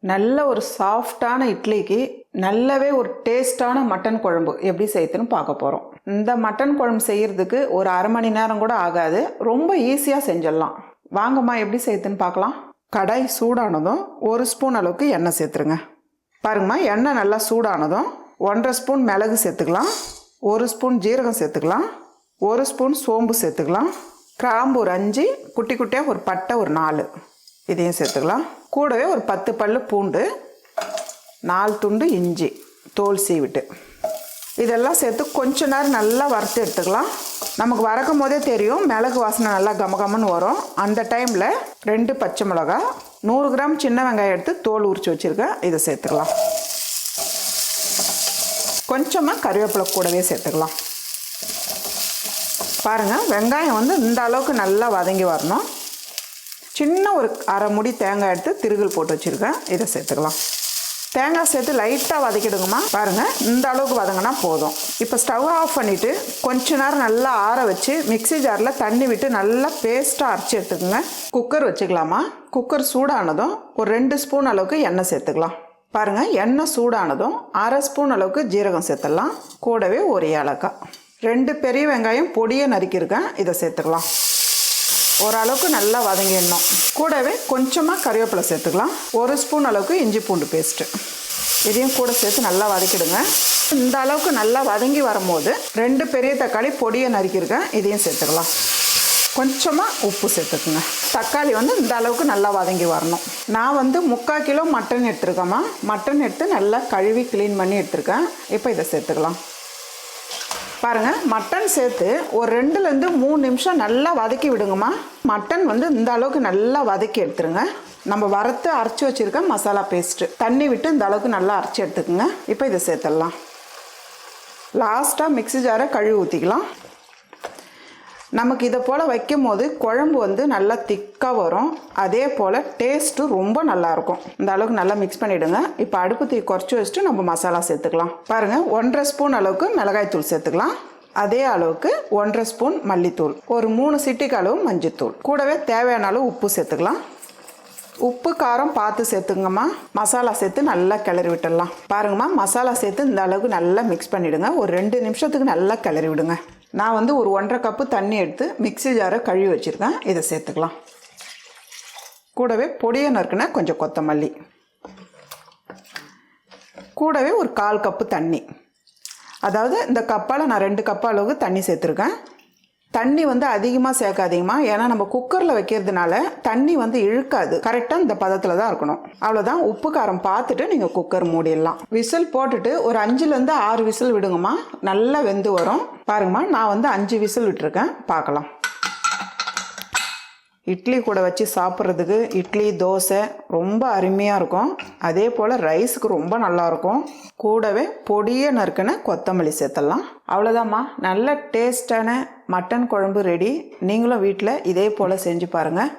நல்ல ஒரு சாஃப்டான இட்லிக்கு நல்லாவே ஒரு டேஸ்டான மட்டன் குழம்பு எப்படி செய்யுதுன்னு பார்க்க போகிறோம் இந்த மட்டன் குழம்பு செய்கிறதுக்கு ஒரு அரை மணி நேரம் கூட ஆகாது. ரொம்ப ஈஸியாக செஞ்சிடலாம். வாங்கம்மா எப்படி செய்யுதுன்னு பார்க்கலாம். கடாய் சூடானதும் ஒரு ஸ்பூன் அளவுக்கு எண்ணெய் சேர்த்துருங்க. பாருங்கம்மா எண்ணெய் நல்லா சூடானதும் ஒன்றரை ஸ்பூன் மிளகு சேர்த்துக்கலாம். ஒரு ஸ்பூன் ஜீரகம் சேர்த்துக்கலாம். ஒரு ஸ்பூன் சோம்பு சேர்த்துக்கலாம். கிராம்பு ஒரு அஞ்சு குட்டி குட்டியாக ஒரு பட்டை ஒரு நாலு. இதையும் சேர்த்துக்கலாம். கூடவே ஒரு பத்து பல்லு பூண்டு நாலு துண்டு இஞ்சி தோல் சீவிட்டு. இதெல்லாம் சேர்த்து கொஞ்ச நேரம் நல்லா வறுத்து எடுத்துக்கலாம். நமக்கு வறக்கும் போதே தெரியும் மிளகு வாசனை நல்லா கமகமன்னு வரும். அந்த டைமில் ரெண்டு பச்சை மிளகா நூறு கிராம் சின்ன வெங்காயம் எடுத்து தோல் உரித்து வச்சுருக்கேன். இதை சேர்த்துக்கலாம். கொஞ்சமாக கருவேப்பிலை கூடவே சேர்த்துக்கலாம். பாருங்கள் வெங்காயம் வந்து இந்த அளவுக்கு நல்லா வதங்கி வரணும். சின்ன ஒரு அரை முடி தேங்காய் எடுத்து திருகல் போட்டு வச்சுருக்கேன். இதை சேர்த்துக்கலாம். தேங்காய் சேர்த்து லைட்டாக வதக்கிடுங்கம்மா. பாருங்கள் இந்த அளவுக்கு வதங்கினா போதும். இப்போ ஸ்டவ் ஆஃப் பண்ணிவிட்டு கொஞ்ச நேரம் நல்லா ஆற வச்சு மிக்ஸி ஜாரில் தண்ணி விட்டு நல்லா பேஸ்ட்டாக அரைச்சி எடுத்துக்கோங்க. குக்கர் வச்சுக்கலாமா? குக்கர் சூடானதும் ஒரு ரெண்டு ஸ்பூன் அளவுக்கு எண்ணெய் சேர்த்துக்கலாம். பாருங்கள் எண்ணெய் சூடானதும் அரை ஸ்பூன் அளவுக்கு ஜீரகம் சேர்த்துடலாம். கூடவே ஒரு ஏலக்காய். ரெண்டு பெரிய வெங்காயம் பொடியை நறுக்கியிருக்கேன். இதை சேர்த்துக்கலாம். ஓரளவுக்கு நல்லா வதங்கிடணும். கூடவே கொஞ்சமாக கறிவேப்பிலை சேர்த்துக்கலாம். ஒரு ஸ்பூன் அளவுக்கு இஞ்சி பூண்டு பேஸ்ட்டு இதையும் கூட சேர்த்து நல்லா வதக்கிடுங்க. இந்த அளவுக்கு நல்லா வதங்கி வரும்போது ரெண்டு பெரிய தக்காளி பொடியை நறுக்கியிருக்கேன். இதையும் சேர்த்துக்கலாம். கொஞ்சமாக உப்பு சேர்த்துக்குங்க. தக்காளி வந்து இந்த அளவுக்கு நல்லா வதங்கி வரணும். நான் வந்து முக்கால் கிலோ மட்டன் எடுத்துருக்கேம்மா மட்டன் எடுத்து நல்லா கழுவி க்ளீன் பண்ணி எடுத்திருக்கேன். இப்போ இதை சேர்த்துக்கலாம். பாருங்கள் மட்டன் சேர்த்து ஒரு ரெண்டுலேருந்து மூணு நிமிஷம் நல்லா வதக்கி விடுங்கம்மா. மட்டன் வந்து இந்த அளவுக்கு நல்லா வதக்கி எடுத்துருங்க. நம்ம வறுத்து அரைச்சி வச்சுருக்க மசாலா பேஸ்ட்டு தண்ணி விட்டு இந்த அளவுக்கு நல்லா அரைச்சி எடுத்துக்கோங்க. இப்போ இதை சேர்த்துடலாம். லாஸ்ட்டாக மிக்ஸி ஜாரை கழுவி ஊற்றிக்கலாம் நமக்கு இதை போல் வைக்கும் போது குழம்பு வந்து நல்லா திக்காக வரும். அதே போல் டேஸ்ட்டும் ரொம்ப நல்லாயிருக்கும் இந்த அளவுக்கு நல்லா மிக்ஸ் பண்ணிவிடுங்க இப்போ அடுப்பு தீ குறைச்சி வச்சுட்டு நம்ம மசாலா சேர்த்துக்கலாம். பாருங்கள் ஒன்றரை ஸ்பூன் அளவுக்கு மிளகாய்த்தூள் சேர்த்துக்கலாம். அதே அளவுக்கு ஒன்றரை ஸ்பூன் மல்லித்தூள். ஒரு மூணு சிட்டிக்கு அளவு மஞ்சத்தூள். கூடவே தேவையான அளவு உப்பு சேர்த்துக்கலாம். உப்பு காரம் பார்த்து சேர்த்துங்கம்மா மசாலா சேர்த்து நல்லா கிளறி விட்டுடலாம். பாருங்கம்மா மசாலா சேர்த்து இந்த அளவுக்கு நல்லா மிக்ஸ் பண்ணிவிடுங்க ஒரு ரெண்டு நிமிஷத்துக்கு நல்லா கிளறி விடுங்க. நான் வந்து ஒரு ஒன்றரை கப்பு தண்ணி எடுத்து மிக்ஸி ஜாரை கழுவி வச்சுருக்கேன். இதை சேர்த்துக்கலாம். கூடவே பொடியை நறுக்குனா கொஞ்சம் கொத்தமல்லி. கூடவே ஒரு கால் கப்பு தண்ணி. அதாவது இந்த கப்பால் நான் ரெண்டு கப்பு அளவுக்கு தண்ணி சேர்த்துருக்கேன். தண்ணி வந்து அதிகமாக சேர்க்காதீங்கம்மா. ஏன்னா நம்ம குக்கரில் வைக்கிறதுனால தண்ணி வந்து இழுக்காது. கரெக்டாக இந்த பதத்தில் தான் இருக்கணும். அவ்வளோதான் உப்பு காரம் பார்த்துட்டு நீங்கள் குக்கர் மூடிடலாம். விசில் போட்டுட்டு ஒரு அஞ்சுலேருந்து ஆறு விசில் விடுங்கம்மா. நல்லா வெந்து வரும். பாருங்கம்மா நான் வந்து அஞ்சு விசில் விட்டுருக்கேன். பார்க்கலாம். இட்லி கூட வச்சு சாப்பிட்றதுக்கு இட்லி தோசை ரொம்ப அருமையாக இருக்கும். அதே போல் ரைஸுக்கு ரொம்ப நல்லாயிருக்கும் கூடவே பொடியை நறுக்கின கொத்தமல்லி சேர்த்தலாம் அவ்வளோதாம்மா நல்ல டேஸ்டான மட்டன் குழம்பு ரெடி. நீங்களும் வீட்டில் இதே போல் செஞ்சு பாருங்கள்